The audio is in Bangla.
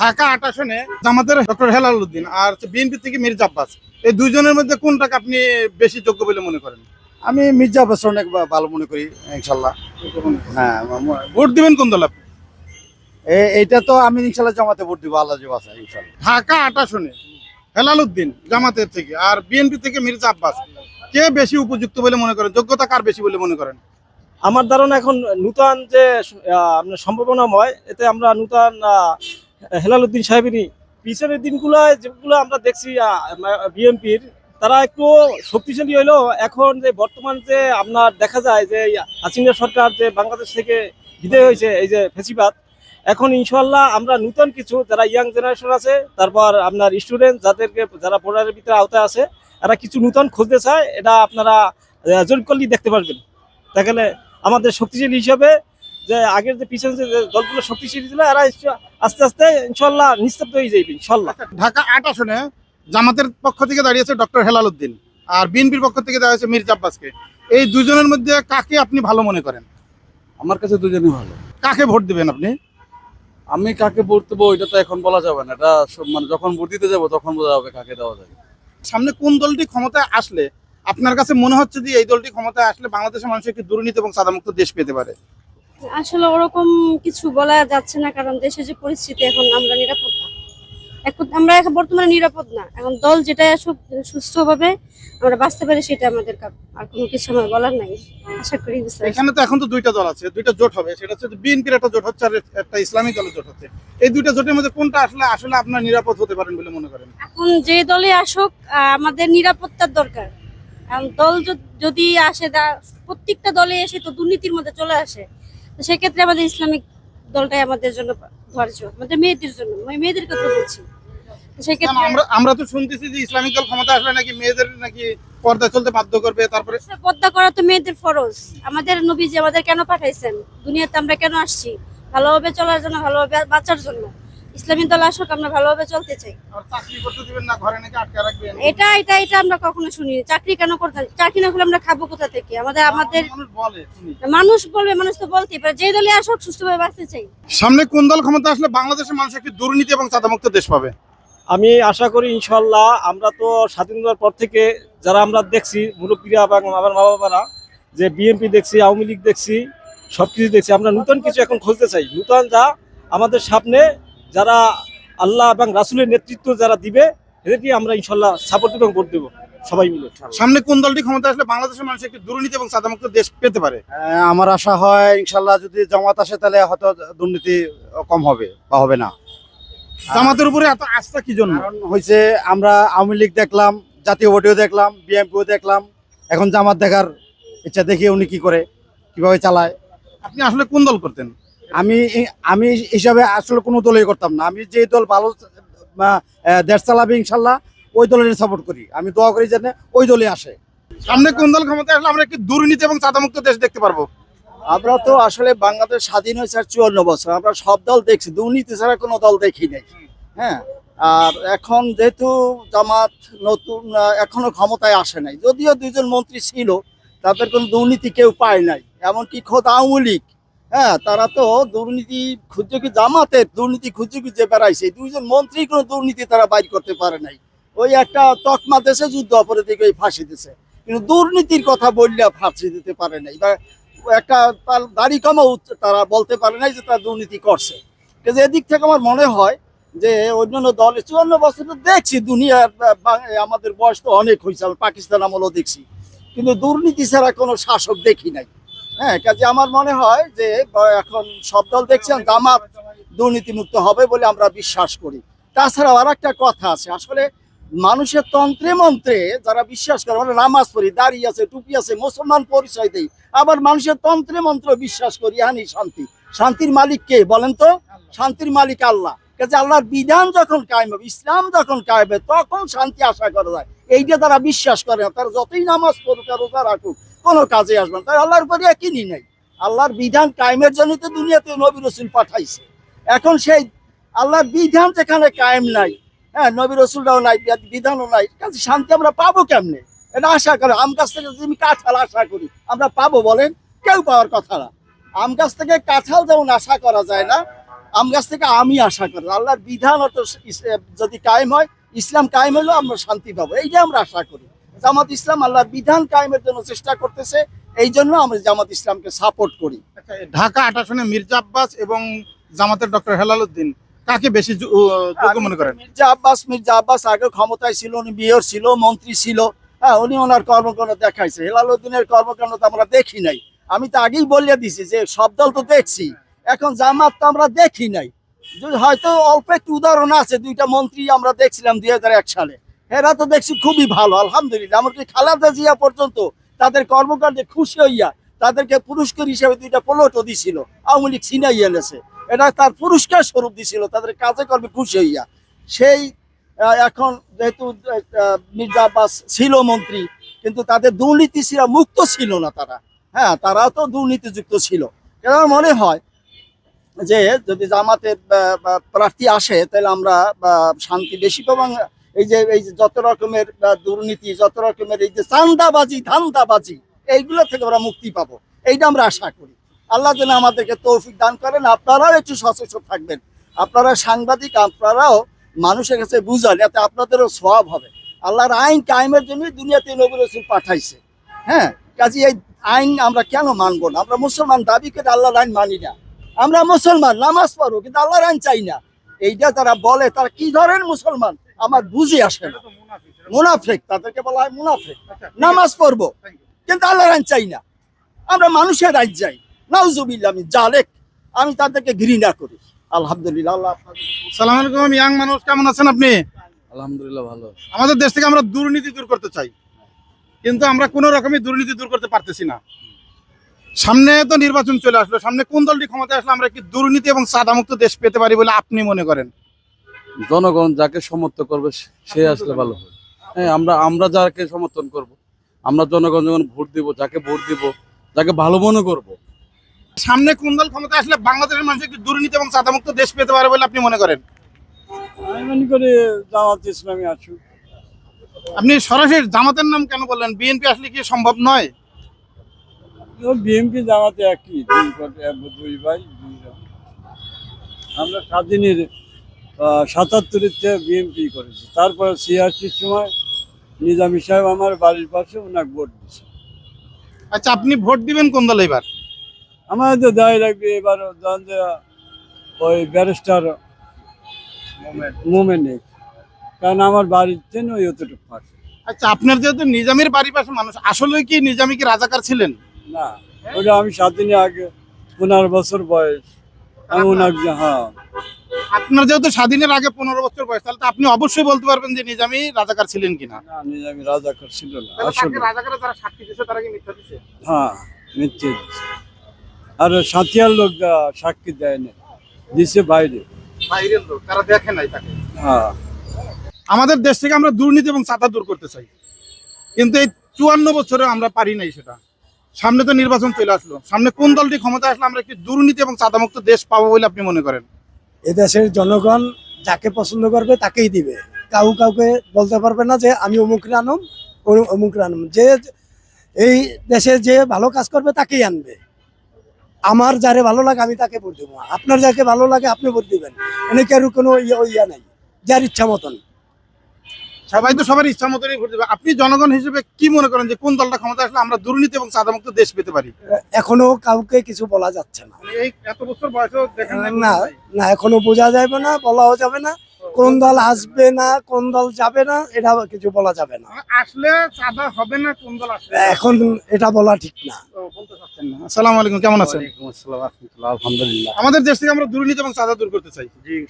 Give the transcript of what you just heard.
ঢাকা আট আসনে জামাতের ডক্টর হেলাল উদ্দিন আর বিএনপি থেকে মির্জা আব্বাস। এই দুইজনের মধ্যে কোনটাকে আপনি বেশি যোগ্য বলে মনে করেন? আমি মির্জা আব্বাস অনেক ভালো মনে করি ইনশাল্লাহ। হ্যাঁ ভোট দিবেন কোন দল আপনি? এইটা তো আমি ইনশাল্লাহ জামাতে ভোট দিব আল্লাহ জবাস ইনশাল্লাহ। ঢাকা আট আসনে হেলাল উদ্দিন জামাতের থেকে আর বিএনপি থেকে মির্জা আব্বাস। কে বেশি উপযুক্ত বলে মনে করেন? যোগ্যতা কার বেশি বলে মনে করেন? আমার ধারণা এখন নূতন যে আহ, আপনার সম্ভাবনাময় এতে আমরা নূতন আহ, হেলাল উদ্দিন সাহেবেরই। পিছনের দিনগুলোয় যেগুলো আমরা দেখছি বিএনপির, তারা একটু শক্তিশালী হইল। এখন যে বর্তমান যে আপনার দেখা যায় যে হাসিনা সরকার যে বাংলাদেশ থেকে বিদায় হয়েছে, এই যে ফেসিবাদ, এখন ইনশাল্লাহ আমরা নূতন কিছু, যারা ইয়াং জেনারেশন আছে, তারপর আপনার স্টুডেন্ট যাদেরকে, যারা বোর্ডারের ভিতরে আওতায় আছে এরা কিছু নূতন খুঁজতে চায়, এটা আপনারা জরিপ করলেই দেখতে পারবেন। দেখালে আমাদের শক্তিশালী হিসাবে, যে আগের যে পিছনে যে দলগুলো শক্তিশালী ছিল, এরা আস্তে আস্তে ইনশাল্লাহ নিস্তব্ধ হয়ে যাবে ইনশাল্লাহ। ঢাকা আট আসনে জামাতের পক্ষ থেকে দাঁড়িয়েছে ডক্টর হেলাল উদ্দিন আর বিএনপির পক্ষ থেকে দাঁড়িয়েছে মির্জা আব্বাসকে। এই দুজনের মধ্যে কাকে আপনি ভালো মনে করেন? আমার কাছে দুজনই ভালো। কাকে ভোট দিবেন আপনি? আমি কাকে ভোট দেবো এটা তো এখন বলা যাবে না। এটা মানে যখন ভোট দিতে যাব তখন বোঝা যাবে কাকে দেওয়া যাবে সামনে কোন দলটি ক্ষমতায় আসলে আপনার কাছে মনে হচ্ছে যে এই দলটি ক্ষমতায় আসলে বাংলাদেশের মানুষ একটি দুর্নীতি এবং সাদামুক্ত দেশ পেতে পারে? আসলে ওরকম কিছু বলা যাচ্ছে না কারণ দেশে যে পরিস্থিতি এখন আমরা নিরাপদ না। এখন আমরা এখন বর্তমানে নিরাপদ না। এখন দল যেটা সুস্থভাবে আমরা বাঁচতে পারি সেটা আমাদের আর কোনো কিছু আমার বলার নাই। আশা করি এখানে তো এখন তো দুইটা দল আছে দুইটা জোট হবে। সেটা হচ্ছে বিএনপির একটা জোট হচ্ছে আর একটা ইসলামিক দলের জোট হচ্ছে। এই দুইটা জোটের মধ্যে কোনটা আসলে আসলে আপনার নিরাপদ হতে পারেন বলে মনে করেন? এখন যে দলে আসুক আমাদের নিরাপত্তার দরকার। এখন দল যদি আসে প্রত্যেকটা দলে এসে তো দুর্নীতির মধ্যে চলে আসে। তো সেক্ষেত্রে আমাদের ইসলামিক দলটাই আমাদের জন্য ধৈর্য আমাদের মেয়েদের জন্য আমি মেয়েদের কথা বলছি। সেক্ষেত্রে আমরা আমরা তো শুনতেছি যে ইসলামিক দল ক্ষমতা আসলে নাকি মেয়েদের নাকি পর্দা চলতে বাধ্য করবে তারপরে পর্দা করা তো মেয়েদের ফরজ। আমাদের নবীজি আমাদের কেন পাঠাইছেন? দুনিয়াতে আমরা কেন আসছি? ভালোভাবে চলার জন্য ভালোভাবে বাঁচার জন্য। ইসলামী দল আসুক আমরা ভালোভাবে চলতে চাই। আর চাকরি করতে দিবেন না ঘরে নাকি আটকে রাখবেন? এটা এটা এটা আমরা কখনো শুনিনি চাকরি কেন করতে চাকরি না করলে আমরা খাব কোথা থেকে? আমাদের আমাদের মানুষ বলে মানুষ বলবে মানুষ তো বলতেই পারে। যে দলে আসুক সুস্থভাবে বাঁচতে চাই। সামনে কোন দল ক্ষমতা আসলে বাংলাদেশের মানুষ একটি দুর্নীতি এবং চাঁদামুক্ত দেশ পাবে? আমি আশা করি ইনশাল্লাহ আমরা তো স্বাধীনতার পর থেকে যারা আমরা দেখছি মুরব্বীরা এবং আমার মা বাবারা যে বিএনপি দেখছি আওয়ামী লীগ দেখছি সব কিছু দেখছি আমরা নূতন কিছু এখন খুঁজতে চাই। নূতন যা আমাদের সামনে যারা আল্লাহ এবং রাসুলের নেতৃত্ব যারা দিবে এদেরকে আমরা ইনশাল্লাহ সাপোর্ট এবং ভোট দেবো সবাই মিলে। সামনে কোন দলটি ক্ষমতা আসলে বাংলাদেশের মানুষ একটি দুর্নীতি এবং সাদামুক্ত দেশ পেতে পারে? আমার আশা হয় ইনশাল্লাহ যদি জামাত আসে তাহলে হয়তো দুর্নীতি কম হবে বা হবে না। জামাতের উপরে এত আস্থা কি জন্য? কারণ হয়েছে আমরা আওয়ামী লীগ দেখলাম জাতীয় ভোটেও দেখলাম বিএনপিও দেখলাম এখন জামাত দেখার ইচ্ছা দেখি উনি কি করে কীভাবে চালায়। আপনি আসলে কোন দল করতেন? আমি আমি হিসাবে আসলে কোনো দলই করতাম না। আমি যে দল ভালো দেশ চালাবে ইনশাল্লাহ ওই দলের সাপোর্ট করি। আমি দোয়া করি যেন ওই দলে আসে। সামনে কোন দল ক্ষমতা আসলে আমরা একটি দুর্নীতি এবং সাদামুক্ত দেশ দেখতে পারব? আমরা তো আসলে বাংলাদেশ স্বাধীন হয়েছে আর চুয়ান্ন বছর। আমরা সব দল দেখছি দুর্নীতি ছাড়া কোনো দল দেখি নাই। হ্যাঁ? আর এখন যেহেতু জামাত নতুন এখনও ক্ষমতায় আসে নাই। যদিও দুইজন মন্ত্রী ছিল তাদের কোনো দুর্নীতি কেউ পায় নাই। এমনকি খোদ আওয়ামী লীগ হ্যাঁ তারা তো দুর্নীতি খুঁজে কি জামাতের দুর্নীতি খুঁজে খুঁজে বেড়াইছে? দুইজন মন্ত্রী কোনো দুর্নীতি তারা বাইর করতে পারে নাই। ওই একটা তকমা দেশে যুদ্ধ অপরাধীকে ওই ফাঁসি দিছে। কিন্তু দুর্নীতির কথা বললে ফাঁসি দিতে পারে নাই। বা একটা তার দাড়ি কমাও তারা বলতে পারে নাই যে তারা দুর্নীতি করছে। কিন্তু এদিক থেকে আমার মনে হয় যে অন্যান্য দলে, চুয়ান্ন বছর তো দেখছি দুনিয়ার আমাদের বয়স তো অনেক হয়েছে আমি পাকিস্তান আমলও দেখছি। কিন্তু দুর্নীতি ছাড়া কোনো শাসক দেখি নাই। হ্যাঁ কাজে আমার মনে হয় যে এখন সব দল দেখছেন জামাত দুর্নীতিমুক্ত হবে বলে আমরা বিশ্বাস করি। তাছাড়াও আর একটা কথা আছে, আসলে মানুষের তন্ত্রে মন্ত্রে যারা বিশ্বাস করে আমরা নামাজ পড়ি, দাড়ি আছে, টুপি আছে, মুসলমান পরিচয় দেই, আবার মানুষের তন্ত্রে মন্ত্র বিশ্বাস করি হানি শান্তি। শান্তির মালিক কে বলেন তো? শান্তির মালিক আল্লাহ। কাজে আল্লাহর বিধান যখন কায়েম হবে, ইসলাম যখন কায়েম হবে, তখন শান্তি আশা করা যায়। এইটা তারা বিশ্বাস করে না। তারা যতই নামাজ পড়ুক আর রোজা রাখুক, কোনো কাজে আসবে না। তাই আল্লাহর উপরে একই নাই আল্লাহর বিধান কায়েমের জন্য তো দুনিয়াতে নবী রসুল পাঠাইছে। এখন সেই আল্লাহর বিধান যেখানে কায়েম নাই হ্যাঁ নবী রসুলরাও নাই, বিধানও নাই, কাজে শান্তি আমরা পাবো কেমনে? এটা আশা করে। আম গাছ থেকে যদি আমি কাঁঠাল আশা করি, আমরা পাবো বলেন? কেউ পাওয়ার কথা না। আম গাছ থেকে কাঁঠাল যেমন আশা করা যায় না, আম গাছ থেকে আমি আশা করি আল্লাহর বিধান অত যদি কায়েম হয় ইসলাম কায়েম হলেও আমরা শান্তি পাবো। এইটা আমরা আশা করি জামাত ইসলাম আল্লাহর বিধান কায়েমের জন্য চেষ্টা করতেছে এই জন্য আমরা জামাত ইসলামকে সাপোর্ট করি। আচ্ছা, ঢাকা আট আসনে মির্জা আব্বাস এবং জামাতের ডক্টর হেলাল উদ্দিন কাকে বেশি যোগ্য মনে করেন? মির্জা আব্বাস মির্জা আব্বাস আগে ক্ষমতায় ছিল উনি মেয়র ছিল মন্ত্রী ছিল। হ্যাঁ উনি ওনার কর্মকাণ্ড দেখাইছে। হেলাল উদ্দিনের কর্মকাণ্ড তো আমরা দেখি নাই। আমি তো আগেই বলিয়া দিছি যে সব দল তো দেখছি। এখন জামাত তো আমরা দেখি নাই। হয়তো অল্প একটু উদাহরণ আছে, দুইটা মন্ত্রী আমরা দেখছিলাম দুই হাজার এক সালে। এরা তো দেখছি খুবই ভালো, আলহামদুলিল্লাহ। এমনকি খালাদা জিয়া পর্যন্ত তাদের কর্মকাণ্ডে খুশি হইয়া তাদেরকে পুরস্কার হিসেবে দুইটা প্লটও দিছিল, আওয়ামী লীগ ছিনাই এনেছে। এটা তার পুরস্কার স্বরূপ দিছিল, তাদের কাজে কর্মে খুশি হইয়া। সেই এখন যেহেতু মির্জা আব্বাস ছিল মন্ত্রী, কিন্তু তাদের দুর্নীতি ছিল মুক্ত ছিল না তারা। হ্যাঁ তারা তো দুর্নীতিযুক্ত ছিল। কেন মনে হয় যে যদি জামাতের প্রার্থী আসে, তাহলে আমরা শান্তি বেশি পাবো। এই যে এই যে যত রকমের দুর্নীতি, যত রকমের এই যে চান্দাবাজি ধান্দাবাজি, এইগুলো থেকে আমরা মুক্তি পাবো। এইটা আমরা আশা করি। আল্লাহ যেন আমাদেরকে তৌফিক দান করেন। আপনারাও একটু সচেতন থাকবেন। আপনারা সাংবাদিক, আপনারাও মানুষের কাছে বুঝান এতে আপনাদেরও সব হবে। আল্লাহর আইন কায়েমের জন্য দুনিয়াতে নবী রসুল পাঠাইছে। হ্যাঁ? কাজে এই আইন আমরা কেন মানবো না? আমরা মুসলমান, দাবি করে আল্লাহর আইন মানি না। আমরা মুসলমান নামাজ পড়ব কিন্তু আল্লাহর আইন চাই না। এইটা তারা বলে তারা কি ধরনের মুসলমান? আমার বুঝে আসে না। মুনাফেক তাদেরকে বলা হয় মুনাফেক। নামাজ পড়ব কিন্তু আল্লাহর আইন চাই না। আমরা মানুষের আইন চাই। নাউজুবিল্লাহ আমি জালেক আমি তাদেরকে ঘৃণা করি। আলহামদুলিল্লাহ আল্লাহ সালাম আলাইকুম ইয়াং মানুষ কেমন আছেন আপনি? আলহামদুলিল্লাহ ভালো আমাদের দেশ থেকে আমরা দুর্নীতি দূর করতে চাই। কিন্তু আমরা কোনো রকমই দুর্নীতি দূর করতে পারতেছি না। সামনে তো নির্বাচন চলে আসলো সামনে কোন দলটি ক্ষমতায় আসলে আমরা কি দুর্নীতি এবং সাদামুক্ত দেশ পেতে পারি বলে আপনি মনে করেন? জনগণ যাকে সমর্থন করবে সে- আসলে ভালো হবে। হ্যাঁ আমরা আমরা যাকে সমর্থন করব আমরা জনগণ যখন ভোট দিব যাকে ভোট দিব যাকে ভালো মনে করব। সামনে কোন দল ক্ষমতায় আসলে বাংলাদেশের মানুষ একটি দুর্নীতি এবং সাদামুক্ত দেশ পেতে পারে বলে আপনি মনে করেন? আমি মনে করি জামাত ইসলামী আসুক। আপনি সরাসরি জামাতের নাম কেন বললেন? বিএনপি আসলে কি সম্ভব নয়? বিএমপি জামাতে একই দুই ভাই দুই। আমরা স্বাধীনের সাতাত্তরের থেকে বিএমপি করেছি। তারপরে ছিয়াশির সময় নিজামী সাহেব আমার বাড়ির পাশে ওনাকে ভোট দিচ্ছে আচ্ছা আপনি ভোট দিবেন কোন দলে এবার? আমার তো দায় লাগবে এবার ওই ব্যারিস্টার মোমেন্ট কারণ আমার বাড়ির জন্য ওই অতটুকু পাশে। আচ্ছা আপনার যেহেতু নিজামের বাড়ির পাশে মানুষ আসলে কি নিজামী কি রাজাকার ছিলেন? না ওটা আমি সাত দিনের আগে পনেরো বছর বয়স। আমি ওনাকে হ্যাঁ। আপনার যেহেতু স্বাধীনের আগে পনেরো বছর বয়স তাহলে তো আপনি অবশ্যই বলতে পারবেন যে নিজামী রাজাকার ছিলেন কিনা? না নিজামী রাজাকার ছিল না আসলে। রাজাকারের যারা সাক্ষী দিচ্ছে তারা কি মিথ্যা দিচ্ছে হ্যাঁ মিথ্যে। আর সাথিয়ার লোক সাক্ষী দেয় না দিছে বাইরে। বাইরের লোক তারা দেখে নাই তাকে। হ্যাঁ। আমাদের দেশ থেকে আমরা দুর্নীতি এবং চাঁদা দূর করতে চাই। কিন্তু এই চুয়ান্ন বছরে আমরা পারি নাই সেটা। সামনে তো নির্বাচন চলে আসলো। সামনে কোন দলটি ক্ষমতা আসলে আমরা একটি দুর্নীতি এবং চাঁদামুক্ত দেশ পাবো বলে আপনি মনে করেন? এদেশের জনগণ যাকে পছন্দ করবে তাকেই দিবে। কাউ কাউকে বলতে পারবে না যে, আমি অমুক আনুম অমুক আনুম। যে এই দেশে যে ভালো কাজ করবে তাকেই আনবে। আমার যারে ভালো লাগে আমি তাকে ভোট দেবো। আপনার যাকে ভালো লাগে আপনি ভোট দিবেন। এনে কারও কোনো ইয়ে ইয়া নাই, যার ইচ্ছা মতন। সবাই তো সবার ইচ্ছা মতনই ভোট দেবে আপনি জনগণ হিসেবে কি মনে করেন যে কোন দলটা ক্ষমতা আসলে আমরা দুর্নীতি এবং চাঁদামুক্ত দেশ পেতে পারি? এখনও কাউকে কিছু বলা যাচ্ছে না। মানে এই এত বছর বয়সেও দেখেন না না এখনও বোঝা যাবে না বলাও যাবে না কোন দল আসবে না কোন দল যাবে না এটা কিছু বলা যাবে না। মানে আসলে চাঁদা হবে না কোন দল আসবে এখন এটা বলা ঠিক না। আসসালামু আলাইকুম কেমন আছেন? আলহামদুলিল্লাহ। আমাদের দেশ থেকে আমরা দুর্নীতি এবং চাঁদা দূর করতে চাই।